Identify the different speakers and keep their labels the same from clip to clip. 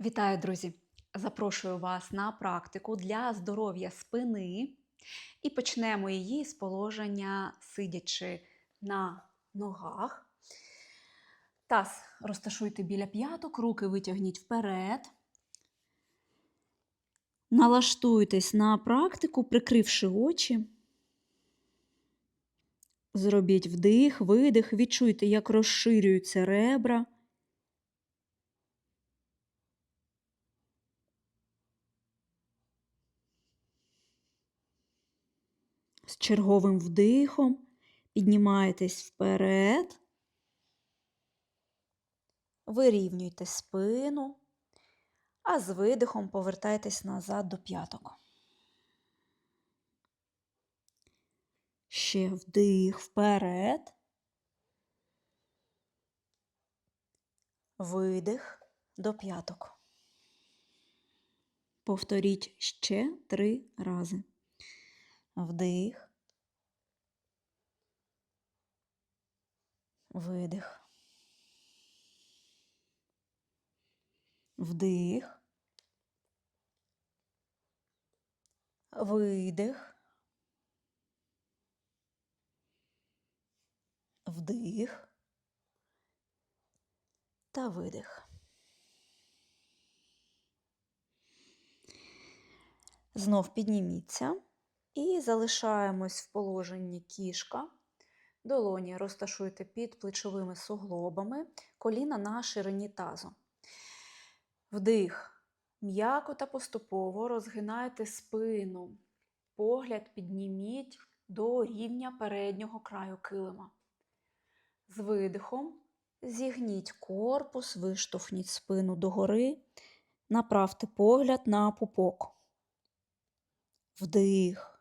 Speaker 1: Вітаю, друзі! Запрошую вас на практику для здоров'я спини і почнемо її з положення сидячи на ногах. Таз розташуйте біля п'яток, руки витягніть вперед. Налаштуйтесь на практику, прикривши очі. Зробіть вдих, видих, відчуйте, як розширюються ребра. Черговим вдихом піднімаєтесь вперед, вирівнюйте спину, а з видихом повертайтесь назад до п'яток. Ще вдих вперед. Видих до п'яток. Повторіть ще три рази. Вдих. Видих. Вдих. Видих. Вдих та видих. Знов підніміться і залишаємось в положенні кішка. Долоні розташуйте під плечовими суглобами, коліна на ширині тазу. Вдих. М'яко та поступово розгинайте спину. Погляд підніміть до рівня переднього краю килима. З видихом зігніть корпус, виштовхніть спину догори, направте погляд на пупок. Вдих.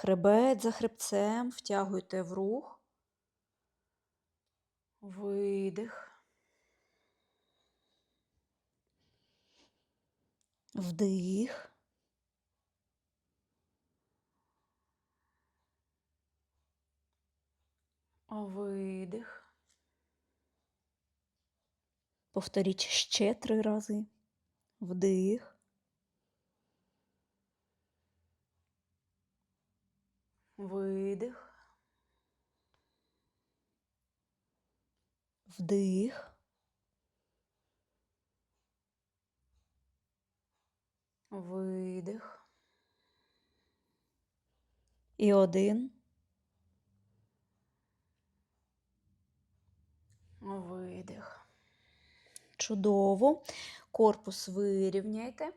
Speaker 1: Хребет за хребцем втягуйте в рух. Видих. Вдих. Видих. Повторіть ще три рази. Вдих. Видих. Вдих. Видих. І один. Видих. Чудово. Корпус вирівняйте.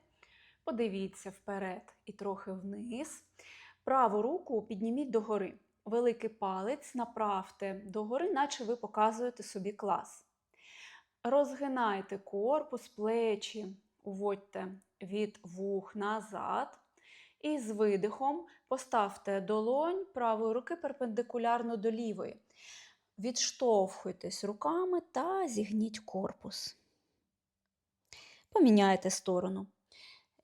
Speaker 1: Подивіться вперед і трохи вниз. Праву руку підніміть догори. Великий палець направте догори, наче ви показуєте собі клас. Розгинайте корпус, плечі, уводьте від вух назад. І з видихом поставте долонь правої руки перпендикулярно до лівої. Відштовхуйтесь руками та зігніть корпус. Поміняйте сторону.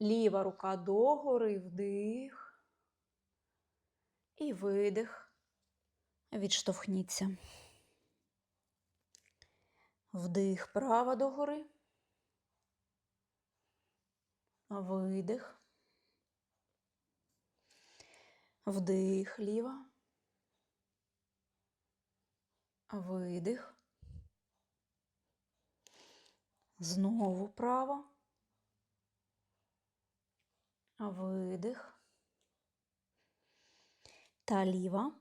Speaker 1: Ліва рука догори, вдих. І видих. Відштовхніться. Вдих права догори. Видих. Вдих ліва. Видих. Знову право. Видих. Та ліва.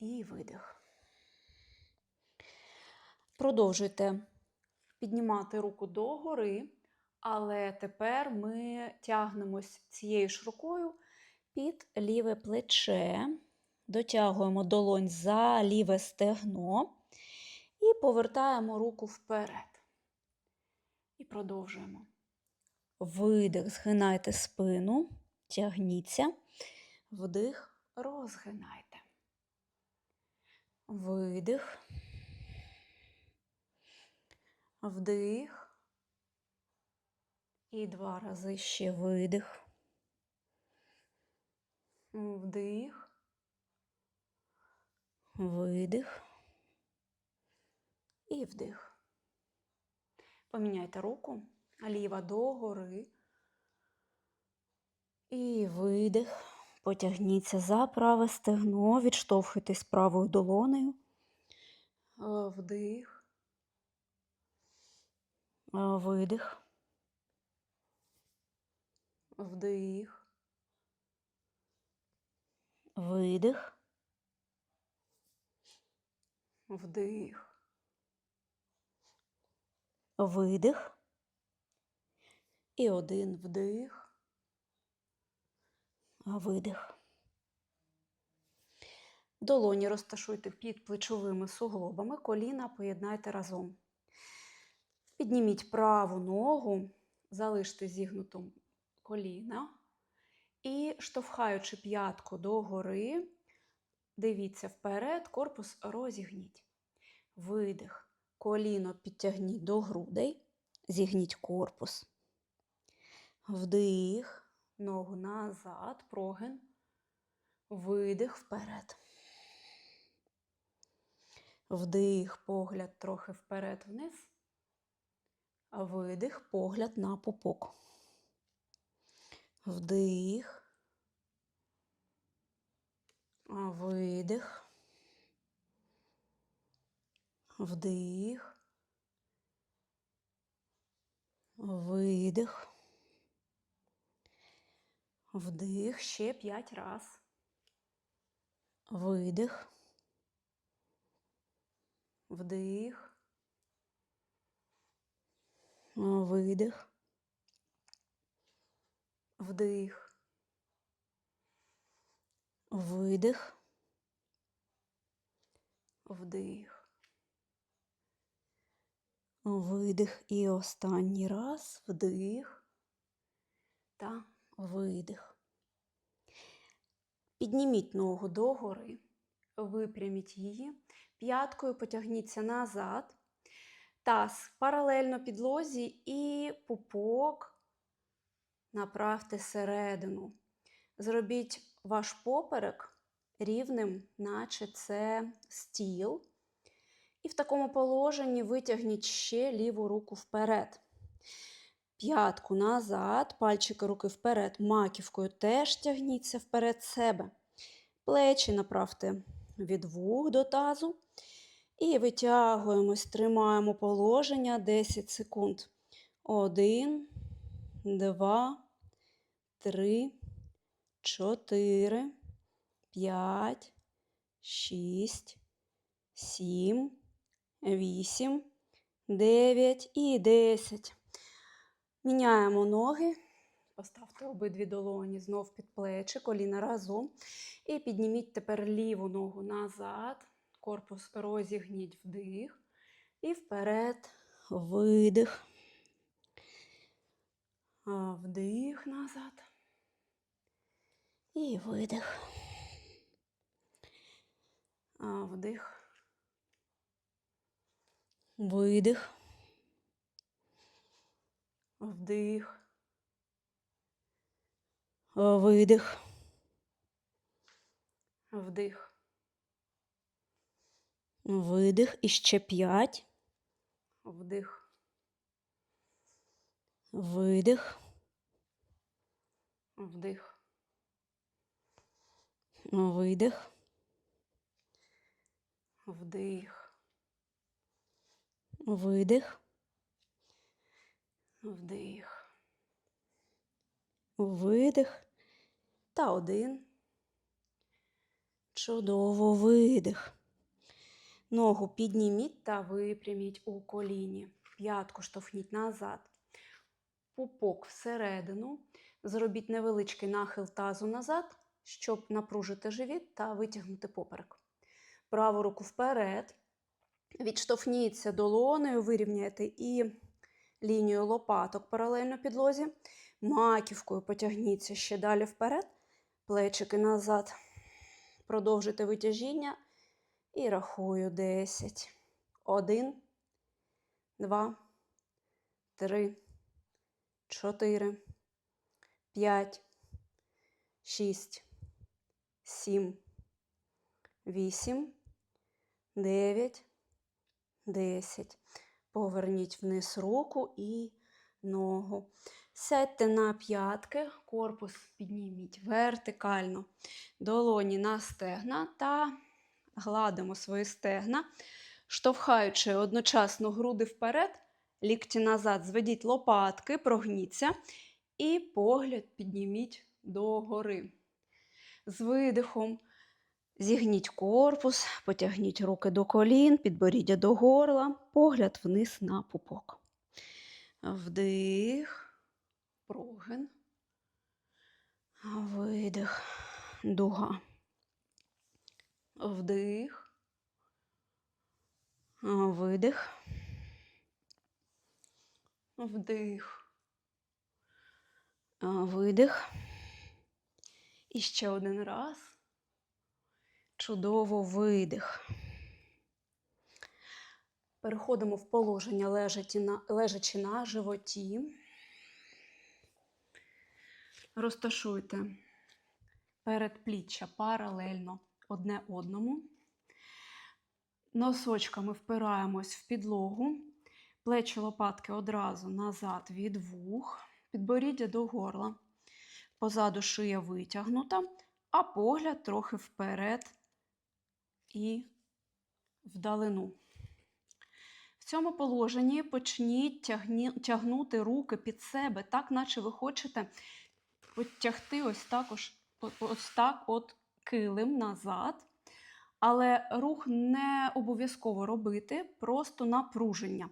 Speaker 1: І видих. Продовжуйте піднімати руку догори, але тепер ми тягнемось цією ж рукою під ліве плече, дотягуємо долонь за ліве стегно і повертаємо руку вперед. І продовжуємо. Видих, згинайте спину, тягніться, вдих, розгинайте. Видих. Вдих. І два рази ще видих. Вдих. Видих. І вдих. Поміняйте руку. Ліва догори. І видих. Потягніться за праве стегно, відштовхуйтесь правою долонею. Е, Вдих. Е, Видих. Вдих. Видих. Вдих. Видих. І один вдих. Видих. Долоні розташуйте під плечовими суглобами, коліна поєднайте разом. Підніміть праву ногу, залиште зігнутим коліна і, штовхаючи п'ятку догори, дивіться вперед, корпус розігніть. Видих. Коліно підтягніть до грудей, зігніть корпус. Вдих, ногу назад, прогин. Видих вперед. Вдих, погляд трохи вперед вниз. А Видих, погляд на пупок. Вдих. А Видих. Вдих. Видих. Вдих ще п'ять раз. Видих. Вдих. Видих. Вдих. Видих. Вдих. Видих. І останній раз вдих та видих. Підніміть ногу догори, випряміть її, п'яткою потягніться назад, таз паралельно підлозі і пупок направте середину. Зробіть ваш поперек рівним, наче це стіл. І в такому положенні витягніть ще ліву руку вперед. П'ятку назад, пальчики руки вперед, маківкою теж тягніться вперед себе. Плечі направте від вух до тазу. І витягуємось, тримаємо положення 10 секунд. Один, два, три, чотири, п'ять, шість, сім, вісім, дев'ять і десять. Міняємо ноги. Поставте обидві долоні знов під плечі, коліна разом. І підніміть тепер ліву ногу назад. Корпус розігніть вдих. І вперед видих. Вдих назад. І видих. Вдих. Видих. Вдих. Видих. Вдих. Видих. І ще п'ять. Вдих. Видих. Вдих. Видих. Вдих. Видих. Вдих. Видих. Та один. Чудово видих. Ногу підніміть та випряміть у коліні. П'ятку штовхніть назад. Пупок всередину. Зробіть невеличкий нахил тазу назад, щоб напружити живіт та витягнути поперек. Праву руку вперед. Відштовхніться долонею, вирівняйте і лінію лопаток паралельно підлозі. Маківкою потягніться ще далі вперед. Плечики назад. Продовжуйте витяжіння. І рахую 10. 1, 2, 3, 4, 5, 6, 7, 8, 9, 10. Поверніть вниз руку і ногу. Сядьте на п'ятки, корпус підніміть вертикально, долоні на стегна та гладимо свої стегна, штовхаючи одночасно груди вперед, лікті назад, зведіть лопатки, прогніться і погляд підніміть догори. З видихом зігніть корпус, потягніть руки до колін, підборіддя до горла, погляд вниз на пупок. Вдих, прогин, видих, дуга. Вдих, видих, вдих, видих. І ще один раз. Чудово видих. Переходимо в положення лежачи на, животі. Розташуйте передпліччя паралельно одне одному. Носочками впираємось в підлогу, плечі лопатки одразу назад від вух, підборіддя до горла. Позаду шия витягнута, а погляд трохи вперед і вдалину. В цьому положенні почніть тягні, тягнути руки під себе, так наче ви хочете потягти ось також, ось так от килим назад. Але рух не обов'язково робити, просто напруження.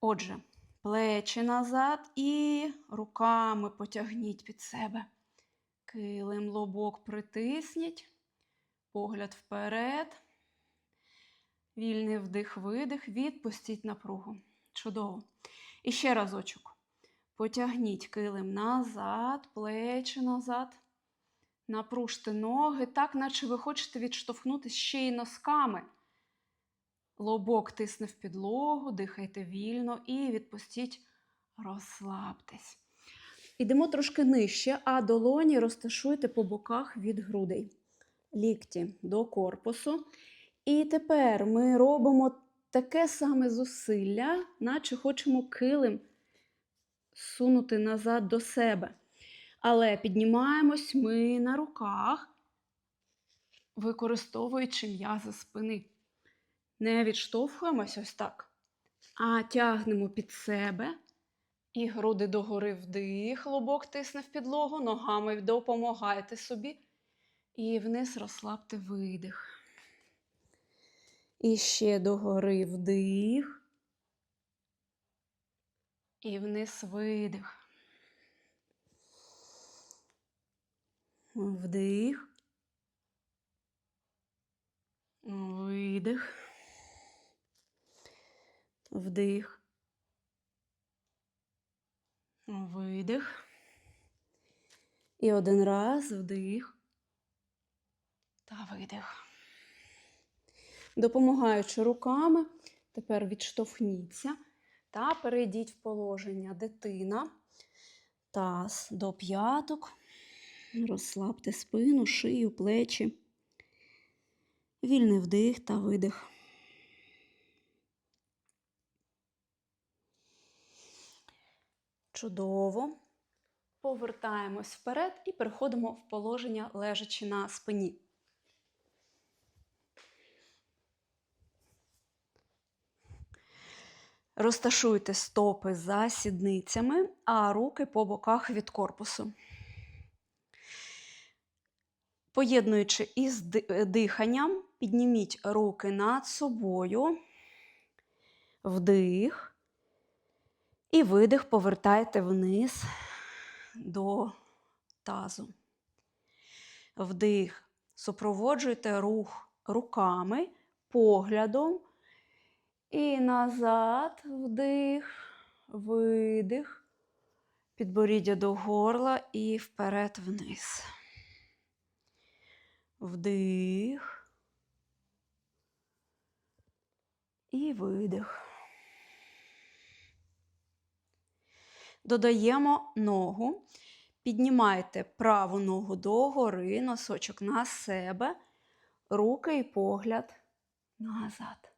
Speaker 1: Отже, плечі назад і руками потягніть під себе. Килим лобок притисніть, погляд вперед. Вільний вдих-видих, відпустіть напругу. Чудово. І ще разочок. Потягніть килим назад, плечі назад. Напружте ноги, так, наче ви хочете відштовхнутися ще й носками. Лобок тисне в підлогу, дихайте вільно і відпустіть, розслабтесь. Ідемо трошки нижче, а долоні розташуйте по боках від грудей. Лікті до корпусу. І тепер ми робимо таке саме зусилля, наче хочемо килим сунути назад до себе. Але піднімаємось ми на руках, використовуючи м'язи спини. Не відштовхуємось ось так, а тягнемо під себе і груди догори вдих, лобок тисне в підлогу, ногами допомагайте собі. І вниз розслабте видих. І ще догори вдих. І вниз видих. Вдих. Видих. Вдих. Видих. І один раз вдих та видих. Допомагаючи руками, тепер відштовхніться та перейдіть в положення дитина, таз до п'яток. Розслабте спину, шию, плечі. Вільний вдих та видих. Чудово. Повертаємось вперед і переходимо в положення лежачи на спині. Розташуйте стопи за сідницями, а руки по боках від корпусу. Поєднуючи із диханням, підніміть руки над собою, вдих і видих повертайте вниз до тазу. Вдих. Супроводжуйте рух руками, поглядом. І назад вдих, видих, підборіддя до горла і вперед вниз. Вдих. І видих. Додаємо ногу. Піднімайте праву ногу догори, носочок на себе, руки і погляд назад.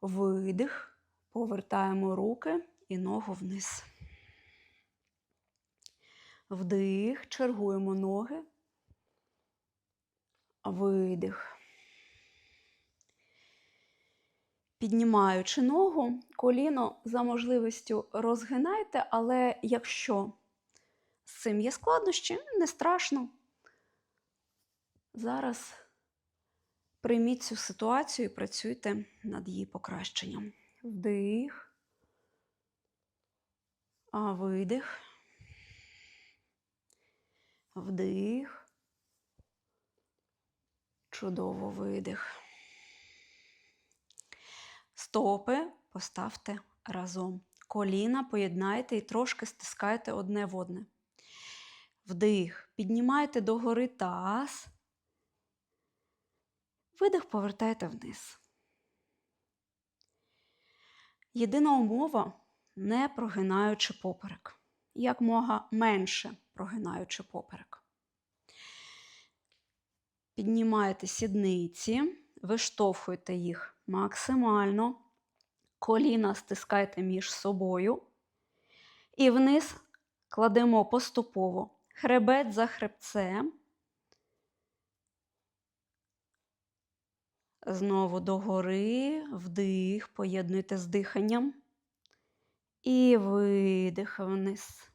Speaker 1: Видих, Повертаємо руки і ногу вниз. Вдих, чергуємо ноги. Видих. Піднімаючи ногу, коліно за можливістю розгинайте, але якщо з цим є складнощі, не страшно. Зараз прийміть цю ситуацію і працюйте над її покращенням. Вдих, а видих, вдих, чудово видих. Стопи поставте разом. Коліна поєднайте і трошки стискайте одне в одне. Вдих. Піднімайте догори таз. Видих повертайте вниз. Єдина умова не прогинаючи поперек. Як мога менше прогинаючи поперек. Піднімайте сідниці, виштовхуйте їх максимально. Коліна стискайте між собою. І вниз кладемо поступово хребет за хребцем. Знову догори, вдих, поєднуйте з диханням. І видих вниз.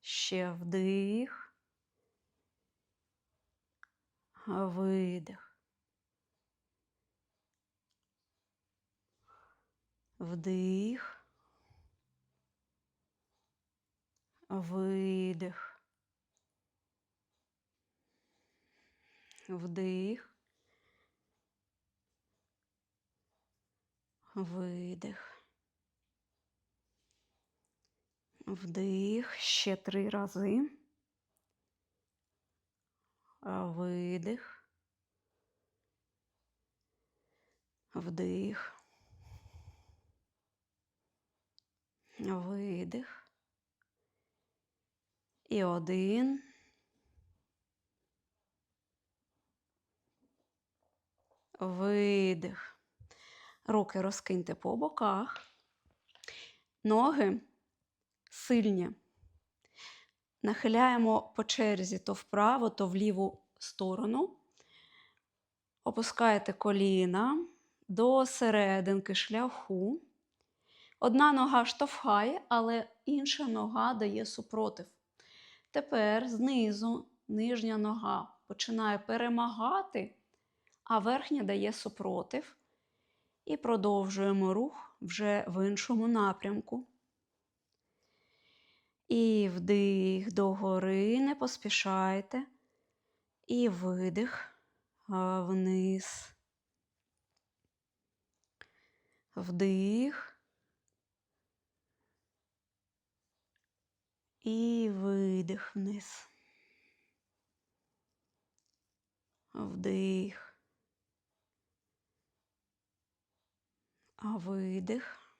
Speaker 1: Ще вдих. Видих. Вдих. Видих. Вдих. Видих. Вдих. Ще три рази. Видих. Вдих. Видих. І один. Видих. Руки розкиньте по боках. Ноги сильні. Нахиляємо по черзі то вправо, то в ліву сторону. Опускаєте коліна до серединки шляху. Одна нога штовхає, але інша нога дає супротив. Тепер знизу нижня нога починає перемагати, а верхня дає супротив. І продовжуємо рух вже в іншому напрямку. І вдих догори, не поспішайте. І видих вниз. Вдих. І видих вниз. Вдих. А видих.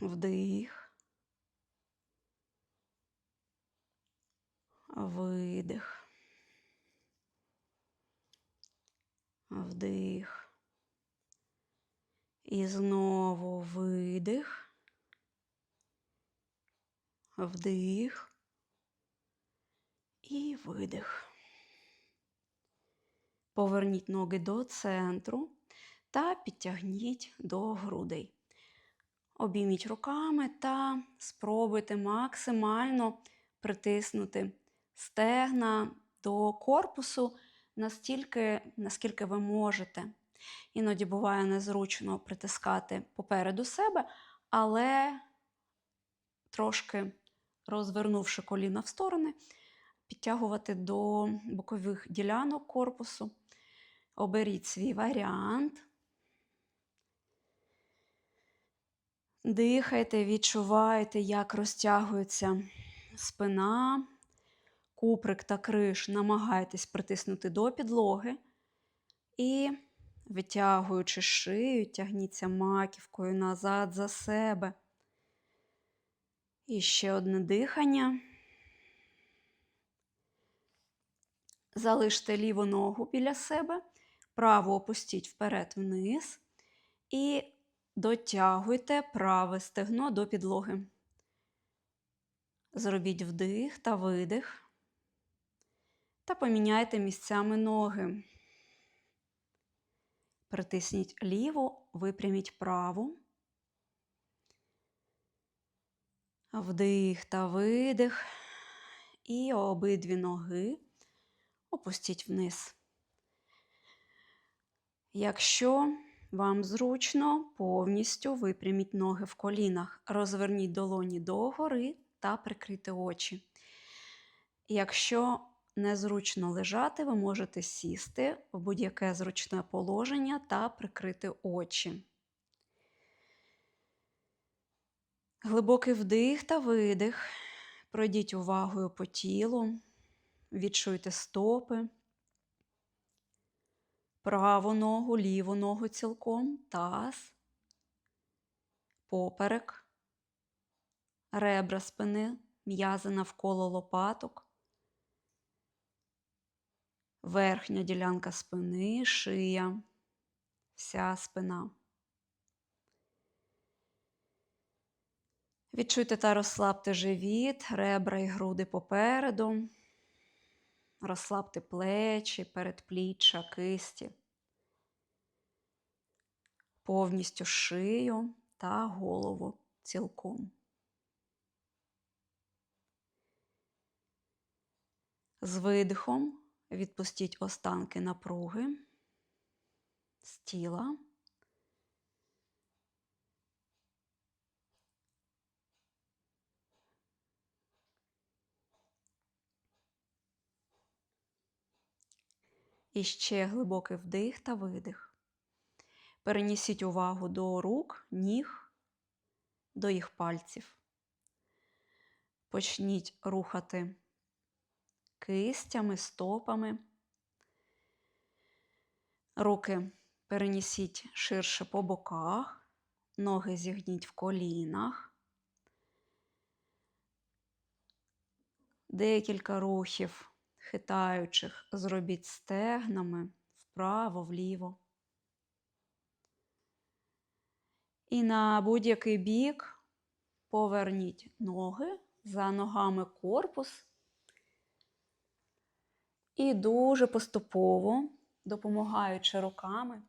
Speaker 1: Вдих. Видих. Вдих. І знову видих. Вдих і видих. Поверніть ноги до центру та підтягніть до грудей. Обійміть руками та спробуйте максимально притиснути стегна до корпусу настільки, наскільки ви можете. Іноді буває незручно притискати попереду себе, але трошки розвернувши коліна в сторони, підтягувати до бокових ділянок корпусу. Оберіть свій варіант. Дихайте, відчувайте, як розтягується спина, куприк та криш. Намагайтесь притиснути до підлоги. І, витягуючи шию, тягніться маківкою назад за себе. І ще одне дихання. Залиште ліву ногу біля себе, Праву опустіть вперед вниз і дотягуйте праве стегно до підлоги. Зробіть вдих та видих. Та поміняйте місцями ноги. Притисніть ліву, випряміть праву. Вдих та видих. І обидві ноги опустіть вниз. Якщо вам зручно, повністю випряміть ноги в колінах, розверніть долоні догори та прикрийте очі. Якщо незручно лежати, ви можете сісти в будь-яке зручне положення та прикрити очі. Глибокий вдих та видих. Пройдіть увагою по тілу, відчуйте стопи, праву ногу, ліву ногу цілком, таз, поперек, ребра спини, м'язи навколо лопаток, верхня ділянка спини, шия, вся спина. Відчуйте та розслабте живіт, ребра і груди попереду. Розслабте плечі, передпліччя, кисті, повністю шию та голову цілком. З видихом відпустіть останки напруги з тіла. І ще глибокий вдих та видих. Перенесіть увагу до рук, ніг, до їх пальців. Почніть рухати кистями, стопами. Руки перенесіть ширше по боках, ноги зігніть в колінах. Декілька рухів хитаючих, зробіть стегнами вправо, вліво. І на будь-який бік поверніть ноги за ногами корпус. І дуже поступово, допомагаючи руками,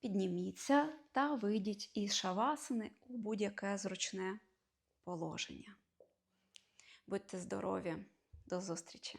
Speaker 1: підніміться та вийдіть із шавасини у будь-яке зручне положення. Будьте здорові! До зустрічі!